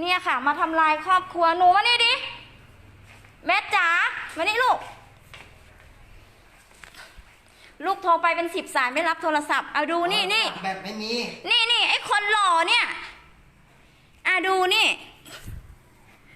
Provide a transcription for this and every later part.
เนี่ยค่ะ มาทำลายครอบครัวหนูมานี่ดิแม่จ๋ามานี่ลูก ลูกโทรไปเป็นสิบสายไม่รับโทรศัพท์เอาดูนี่นี่แบบไม่มี นี่นี่ไอ้คนหล่อเนี่ยอะดูนี่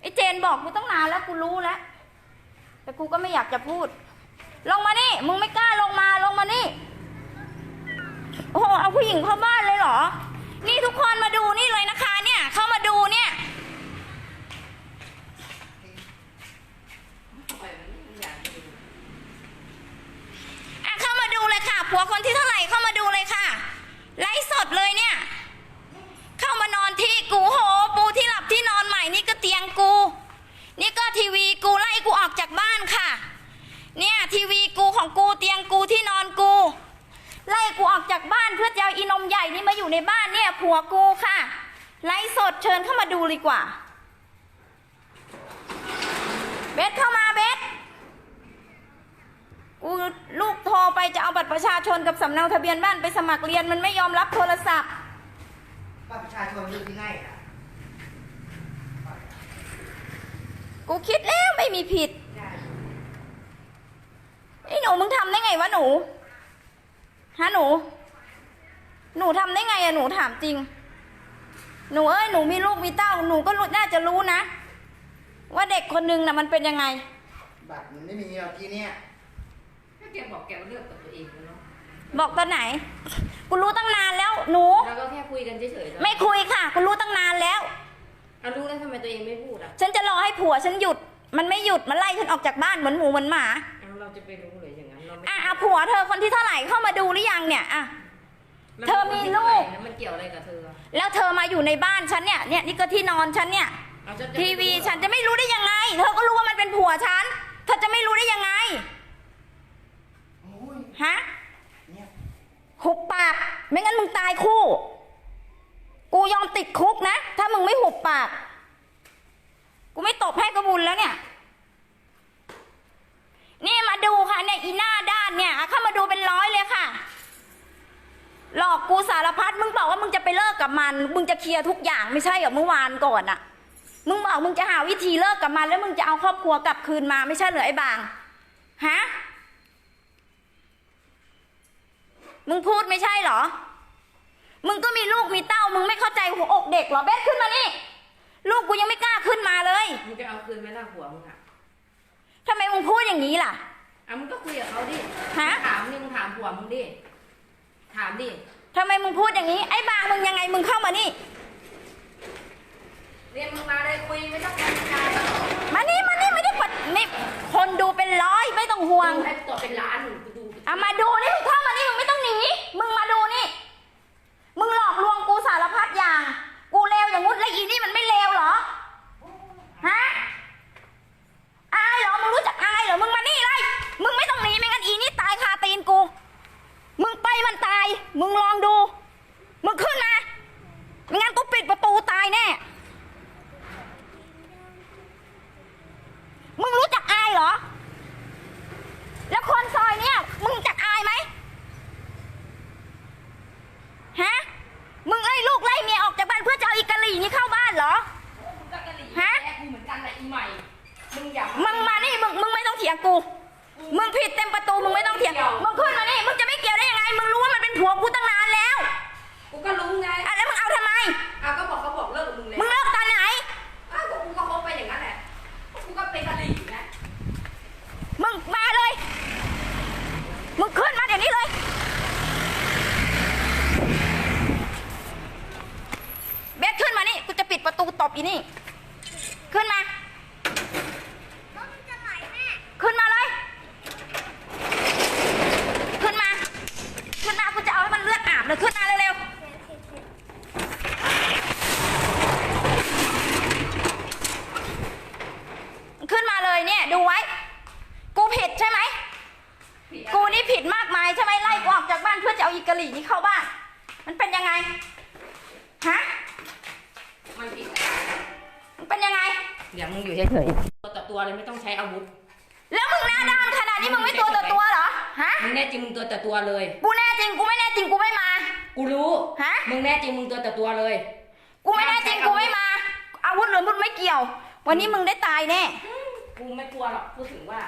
ไอ้เจนบอกกูตั้งนานแล้วกูรู้แล้ว แต่กูก็ไม่อยากจะพูด ลงมานี่ มึงไม่กล้าลงมาลงมานี่ โอ้โหเอาผู้หญิงเข้าบ้านเลยเหรอนี่ทุกคนมาดูนี่เลยนะคะ เนี่ย เข้ามาดูเนี่ย อะเข้ามาดูเลยค่ะ ผัวคนที่เท่าไหร่เข้ามาดูเลยค่ะ ไลฟ์สดเลยเนี่ย เข้ามานอนที่กูโห ปูที่หลับที่นอนใหม่นี่ก็เตียงกู นี่ก็ทีวีกูไล่กูออกจากบ้านค่ะ เนี่ย ทีวีกูของกูเตียงกูที่นอนกู ไล่กูออกจากบ้านเพื่อจะเอาอีนมใหญ่นี่มาอยู่ในบ้านเนี่ยผัวกูค่ะ ไลฟ์สดเชิญเข้ามาดูดีกว่า เบสเข้ามาเบสกูลูกโทรไปจะเอาบัตรประชาชนกับสำเนาทะเบียนบ้านไปสมัครเรียนมันไม่ยอมรับโทรศัพท์ บัตรประชาชนอยู่ที่ไหนอะกูคิดแล้วไม่มีผิด ไอ้หนูมึงทำได้ไงวะหนูฮะหนู หนูทำได้ไงอะหนูถามจริง หนูเอ้ยหนูมีลูกมีเต้า หนูก็รู้น่าจะรู้นะ ว่าเด็กคนนึงน่ะมันเป็นยังไง บัตรมันไม่มีเอาที่เนี่ยถ้าแกบอกแกว่าเลือกกับตัวเองแล้วเนาะบอกตอนไหน กูรู้ตั้งนานแล้ว หนูแล้วก็แค่คุยกันเฉยๆไม่คุยค่ะ กูรู้ตั้งนานแล้ว เอารู้แล้วทำไมตัวเองไม่พูดอะ ฉันจะรอให้ผัวฉันหยุด มันไม่หยุด มันไล่ฉันออกจากบ้านเหมือนหมูเหมือนหมา เอาเราจะไปรู้เลยอย่างนั้นเราไม่อะอะผัวเธอคนที่เท่าไหร่เข้ามาดูหรือยังเนี่ยอะเธอมีลูกแล้วมันเกี่ยวอะไรกับเธอแล้วเธอมาอยู่ในบ้านฉันเนี่ยเนี่ยนี่ก็ที่นอนฉันเนี่ย เอาจะทีวีฉันจะไม่รู้ได้ยังไง เธอก็รู้ว่ามันเป็นผัวฉัน เธอจะไม่รู้ได้ยังไงโอ้ยฮะเนี่ยหุบปาก ไม่งั้นมึงตายคู่ กูยอมติดคุกนะ ถ้ามึงไม่หุบปาก กูไม่ตบให้กระบุญแล้วเนี่ย นี่มาดูค่ะเนี่ยอีหน้าด้านเนี่ยเข้ามาดูเป็นร้อยเลยค่ะ หลอกกูสารพัดมึงบอกว่ามึงจะไปเลิกกับมัน มึงจะเคลียร์ทุกอย่างไม่ใช่เหรอเมื่อวานก่อนอะมึงบอกมึงจะหาวิธีเลิกกับมัน แล้วมึงจะเอาครอบครัวกลับคืนมาไม่ใช่เหรอไอ้บางฮะมึงพูดไม่ใช่เหรอ มึงก็มีลูกมีเต้า มึงไม่เข้าใจหัวอกเด็กเหรอเบสขึ้นมานี่ ลูกกูยังไม่กล้าขึ้นมาเลย มึงจะเอาคืนไหมล่ะผัวมึงอะ ทำไมมึงพูดอย่างนี้ล่ะ อะมึงก็คุยกับเขาดิฮะ ถามนี่มึงถามผัวมึงดิ ถามดิ ทำไมมึงพูดอย่างนี้ ไอ้บางมึงยังไงมึงเข้ามานี่ เรียนมึงมาเลยคุยไม่ต้องการการมานี่มานี่ไม่ได้กดนี่คนดูเป็นร้อยไม่ต้องห่วง ดูให้ตัวเป็นล้านกูดู เอามาดูนี่มึงเข้ามานี่มึงไม่ต้องหนี มึงมาดูนี่ มึงหลอกลวงกูสารพัดอย่าง กูเลวอย่างงุ้นแล้วอีนี่มันไม่เลวเหรอ ฮะ อายเหรอ มึงรู้จักอายเหรอ มึงมานี่เลย มึงไม่ต้องหนีไม่งั้นอีนี่ตายคาตีนกู มึงไปมันตาย มึงลองดู มึงขึ้นมาไม่งั้นกูปิดประตูตายแน่ มึงรู้จักอายเหรอ แล้วคนซอยเนี่ย มึงจักอายไหมฮะ มึงไล่ลูกไล่เมียออกจากบ้านเพื่อจะเอาอีกะหรี่นี่เข้าบ้านเหรอ มึงก็กะหรี่ ฮะ แม่กูเหมือนกันแหละอีใหม่ มึงอย่า มึงมานี่ มึง มึงไม่ต้องเถียงกู มึงผิดเต็มประตู มึงไม่ต้องเถียง มึงขึ้นมานี่ มึงจะไม่เกี่ยวได้ยังไง มึงรู้ว่ามันเป็นผัวกูตั้งนานแล้ว กูก็รู้ไง อะแล้วมึงเอาทำไม อะก็บอกเขาบอกเลิกกับมึงเลย มึงเลิกตอนไหน อ้าวก็กูก็คบไปอย่างนั้นแหละ กูก็เป็นกะหรี่นะ มึงมาเลย มึงขึ้นมาเดี๋ยวนี้เลย เบสขึ้นมานี่ กูจะปิด ประตูตบอีนี่ ขึ้นมา ขึ้นมาเลย ขึ้นมา ขึ้นมา กูจะเอาให้มันเลือดอาบเลย ขึ้นมาเร็วๆ ขึ้นมาเลยเนี่ย ดูไว้ กูผิดใช่ไหม กูนี่ผิดมากมายใช่ไหมไล่กูออกจากบ้านเพื่อจะเอาอีกะหรี่นี่เข้าบ้าน มันเป็นยังไง ฮะ มันผิด มันเป็นยังไง เดี๋ยวมึงอยู่เฉยๆตัวต่อตัวเลยไม่ต้องใช้อาวุธ แล้วมึงหน้าด้านขนาดนี้มึงไม่ตัวต่อตัวเหรอ ฮะ มึงแน่จริงมึงตัวต่อตัวเลย กูแน่จริงกูไม่แน่จริงกูไม่มา กูรู้ ฮะ มึงแน่จริงมึงตัวต่อตัวเลย กูไม่แน่จริงกูไม่มา อาวุธหรือมึงไม่เกี่ยว วันนี้มึงได้ตายแน่ กูไม่กลัวหรอกพูดถึงว่า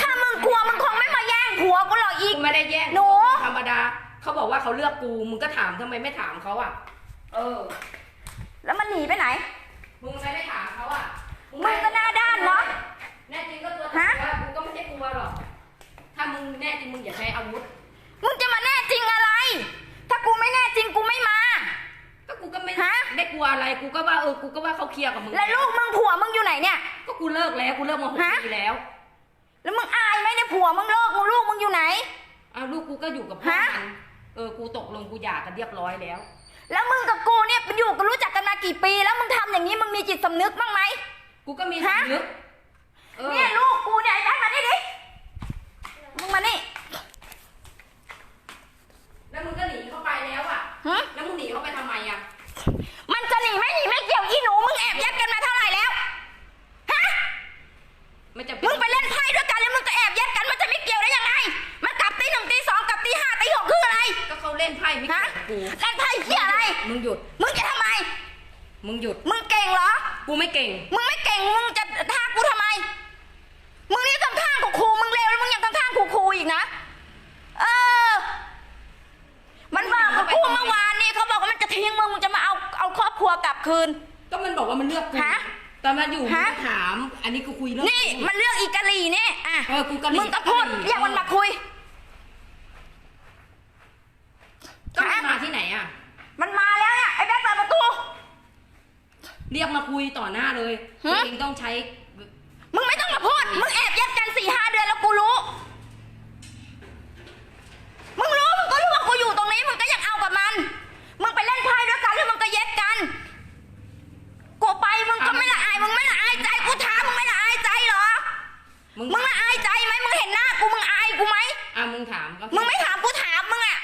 ถ้ามึงกลัวมึงคงไม่มาแย่งผัวกูหรอกอีก กูไม่ได้แย่งหนู ธรรมดา เขาบอกว่าเขาเลือกกู มึงก็ถามทำไมไม่ถามเขาอะ เออ แล้วมันหนีไปไหน มึงไม่ได้ถามเขาอะ มึงก็หน้าด้านเนอะแน่จริงก็ตัวฮะ ว่ากูก็ไม่ใช่กลัวหรอก ถ้ามึงแน่จริงมึงอย่าใช้อาวุธ มึงจะมาแน่จริงอะไร ถ้ากูไม่แน่จริงกูไม่มา ก็กูก็ไม่ฮะได้กลัวอะไร กูก็ว่าเออ กูก็ว่าเขาเคลียร์กับมึงแล้วลูกมึงผัวมึงอยู่ไหนเนี่ย ก็กูเลิกแล้ว กูเลิกมาหกฮะ ปีแล้วแล้วมึงอายไหมเนี่ยผัวมึงเลิกมึงลูกมึงอยู่ไหนอ้าวลูกกูก็อยู่กับพ่อฮะ มันเออ กูตกลงกูหย่ากันเรียบร้อยแล้ว แล้วมึงกับกูเนี่ยอยู่กันรู้จักกันมากี่ปี แล้วมึงทำอย่างนี้มึงมีจิตสำนึกบ้างไหม กูก็มีฮะสำนึกเออ เนี่ยลูกกูเนี่ยไอ้แบ๊กมานี่ดิ มึงมานี่แล้วมึงก็หนีเข้าไปแล้วอะ หึแล้วมึงหนีเข้าไปทำไมอะ มันจะหนีไม่หนีไม่เกี่ยวอีหนู มึงแอบยัดกันมาเท่าไหร่แล้ว ฮะไม่จะมึงไปเล่นไพ่ด้วยกันแล้วมึงก็แอบยัดกัน มันจะไม่เกี่ยวได้ยังไง มันกลับตีหนึ่งตีสองกลับตีห้าตีหกคืออะไร ก็เขาเล่นไพ่ไม่เกี่ฮะยวกับกู เล่นไพ่เที่ยอะไร มึงหยุด มึงจะทำไม มึงหยุด มึงเก่งเหรอ กูไม่เก่ง มึงไม่เก่ง มึงจะท่ากูทำไม มึงนี่ข้างๆกูครูมึงเลวแล้วมึงยังข้างๆกูครูอีกนะ เออ มันบอกกับกูเมื่อวานนี่เขาบอกว่ามันจะทิ้งมึง มึงจะมาเอาเอาครอบครัวกลับคืน ก็มันบอกว่ามันเลือกกูฮะตอนมาอยู่มึงฮะก็ถาม อันนี้กูคุยเรื่องนี่กูมันเรื่องอีกะหลีนี่อะ เออกูกะหรี่มึงก็พูดกะหรี่เรียกมันมาคุย ก็มันมาที่ไหนอะ มันมาแล้วเนี่ยไอ้แบ๊กเปิดประตู เรียกมาคุยต่อหน้าเลยฮะ ตัวเองต้องใช้มึงไม่ต้องมาพูด มึงแอบยัดกันสี่ห้าเดือนแล้วกูรู้ มึงรู้ มึงก็รู้ว่ากูอยู่ตรงนี้ มึงก็ยังเอากับมัน มึงไปเล่นไพ่ด้วยกันแล้วมึงก็เย็ดกัน กูไปมึงก็ไม่ละอาย มึงไม่ละอายใจ กูถามมึงไม่ละอายใจเหรอ มึงมึงละอายใจไหมมึงเห็นหน้ากูมึงอายกูไหม อะมึงถามก็มึงไม่ถามกูถามมึงอะ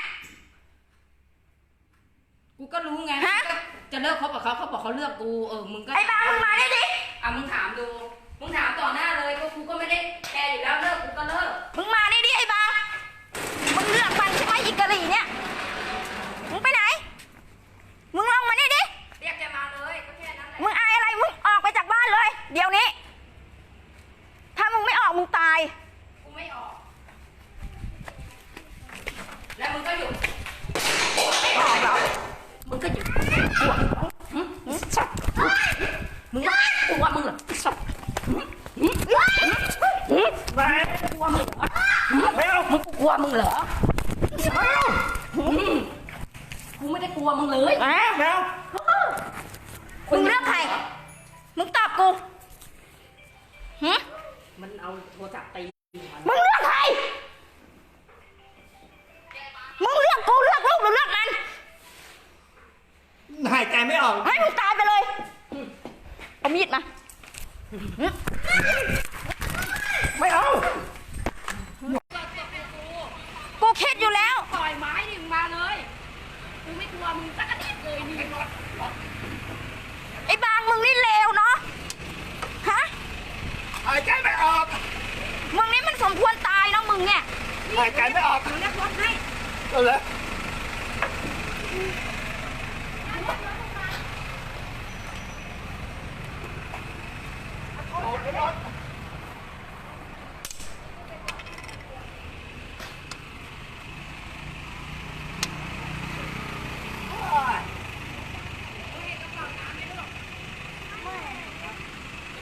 กูก็รู้ไง ฮะ ก็จะ เลิกคบกับเขาเขาบอกเขาเลือกกูเออมึงก็ไอ้บ้ามึงมาได้ดิอะมึงถามดูมึงถามต่อหน้าเลยก็กูก็ไม่ได้แคร์อยู่แล้วเลิกกูก็เลิกมึงมาได้ดิไอ้บ้ามึงเลือกมันใช่ไหมอีกะหรี่เนี่ยมึงไปไหน มึงลงมานี่ดิเรียกแกมาเลยก็แค่นั้นแหละมึงอายอะไรมึงออกไปจากบ้านเลย เดี๋ยวนี้ ถ้ามึงไม่ออกมึงตาย กูไม่ออก แล้วมึงก็หยุด ไม่ออกเหรอ มึงก็หยุดกลัวหึหึสับมึงว่ากลัวมึงเหรอสับหึหึหึหึกลัวมึงเหรอหึไม่เอา มึงกลัวมึงเหรอไม่เอาหึกูไม่ได้กลัวมึงเลยอะแล้วมึงเลือกใคร มึงตอบกูหึมันเอาโทรศัพท์ตีมันมึงเลือกใคร มึงเลือกกูเลือกลูกหรือเลือกมัน หายใจไม่ออก ให้มึงตายไปเลย เอามีดมา ไม่เอา กูคิดอยู่แล้ว ปล่อยไม้ดิมึงมาเลย กูไม่กลัวมึงสักนิดเลยนี่ ไอ้บางมึงนี่เลวเนาะ ฮะ หายใจไม่ออก มึงนี่มันสมควรตายเนาะมึงเนี่ย หายใจไม่ออกเรียกรถให้ เอาเลย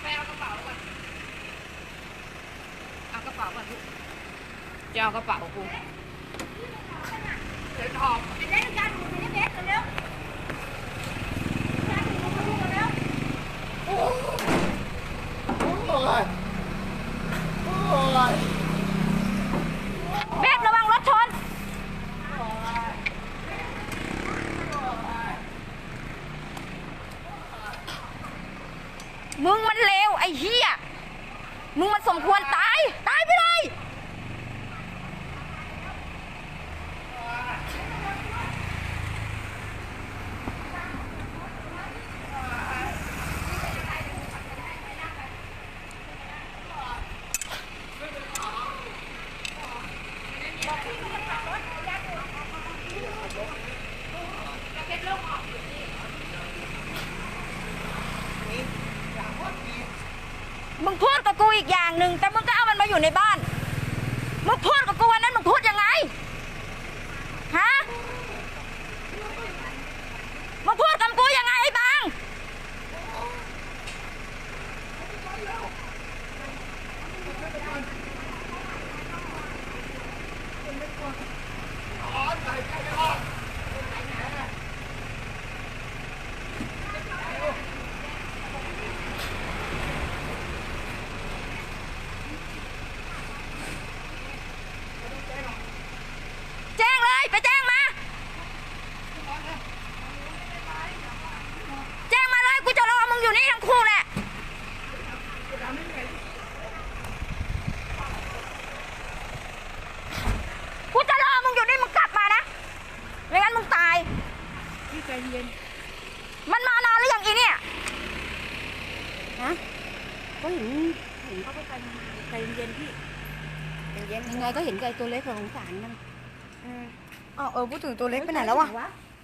ไปเอากระเป๋าก่อนเอากระเป๋าก่อนลูกจะ เอากระเป๋ากูเดินออกเล่นกันมึงไม่ได้เบสเร็วโอ้ยโอ้ยเบสระวังรถชน มึงมันเลวไอ้เหี้ย มึงมันสมควรตาย ตายไปเลย มึงพูดกับกูอีกอย่างหนึ่งแต่มึงก็เอามันมาอยู่ในบ้าน มึงพูดกับกูวันนั้นมึงพูดยังไง ฮะ มึงพูดกับกูยังไงไอ้บาง Oh, my God. ยังไงก็เห็นไก่ตัวเล็กของสงสารมันอ๋อเออพูดถึงตัวเล็กไปไหนแล้ววะ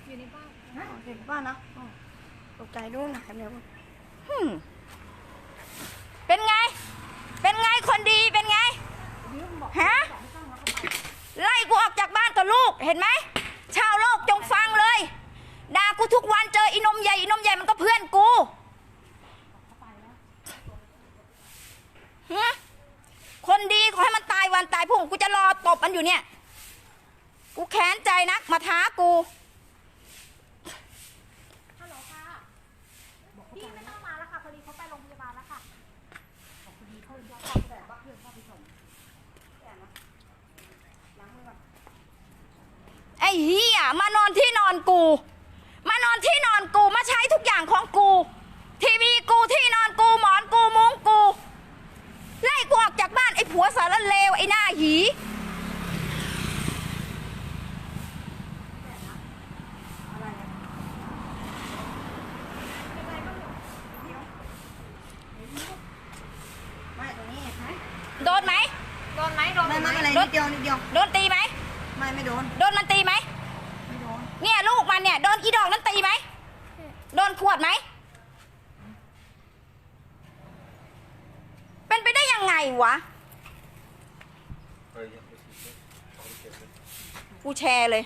อยู่ในบ้านอ๋อเห็นบ้านนะอ๋อตกใจด้วยหนักเนี่ยหึ่มเป็นไง เป็นไงคนดีเป็นไง ฮะ ไล่กูออกจากบ้านกับลูกเห็นไหม ชาวโลกจงฟังเลย ด่ากูทุกวันเจออีนมใหญ่อีนมใหญ่มันก็เพื่อนกูฮะคนดีขอให้มันตายวันตายพรุ่งกูจะรอตบมัน อยู่เนี่ย กูแค้นใจนัก มาท้ากูพี่ไม่ต้องมาแล้วค่ะพอดีเขาไปโรงพยาบาลแล้วค่ะไอ้เหี้ยมานอนที่นอนกู มานอนที่นอนกูมาใช้ทุกอย่างของกู ทีวีกูที่นอนกูหมอนกูมุ้งกู ไล่กูออกจากบ้านไอ้ผัวสารเลวไอ้หน้าหี ไม่ตรงนี้ไหม โดนไหม โดนไหมโดนไม่ไหมไม่อะไรนิดเดียวนิดเดียว โดนตีไหม ไม่ไม่โดน โดนมันตีไหมไม่โดน เนี่ยลูกมันเนี่ยโดนอีดอกนั้นตีไหม โดนขวดไหม เป็นไปได้ยังไงวะ กูแชร์เลย